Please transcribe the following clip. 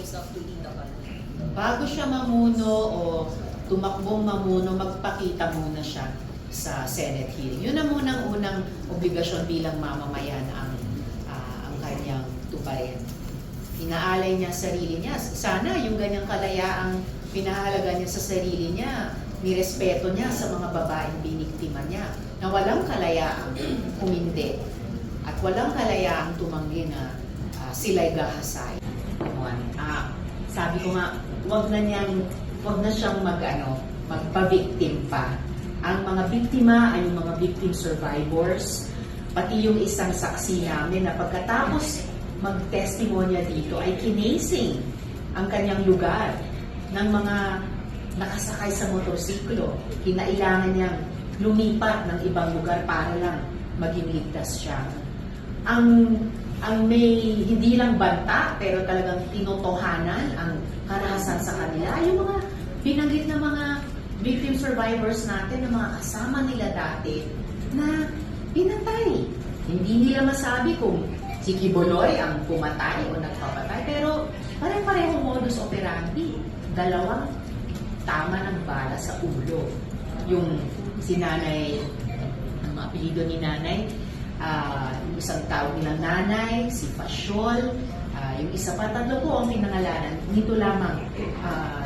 himself to lead the country? Bago siya mamuno o tumakbong mamuno, magpakita muna siya sa Senate hearing. Yun ang munang unang obligasyon bilang mamamayan ang, ah, ang kanyang tuparin. Inaalay niya sarili niya. Sana yung ganyang kalayaang pinahalaga niya sa sarili niya, nirespeto niya sa mga babaeng biniktima niya, na walang kalayaang umindi at walang kalayaang tumanggi na ah, sila'y gahasay. Ah, sabi ko nga, wag na niyang, wag na siyang mag, ano, magpa-victim pa. Ang mga biktima ay yung mga victim survivors, pati yung isang saksi namin na pagkatapos mag-testimonya dito ay kinasing ang kanyang lugar ng mga nakasakay sa motorsiklo. Kinailangan niyang lumipat ng ibang lugar para lang maging ligtas siya. Ang ang may hindi lang banta pero talagang tinotohanan ang karahasan sa kanila yung mga binanggit na mga victim survivors natin na mga kasama nila dati na pinatay. Hindi nila masabi kung si Kiboloy ang pumatay o nagpapatay pero pare-parehong modus operandi. Dalawang tama ng bala sa ulo. Yung si nanay, ang apelido ni nanay, ah, yung isang tawag nilang nanay, si Pasyol, ah, yung isa pa, tatlo po ang pinangalanan. Nito lamang ah,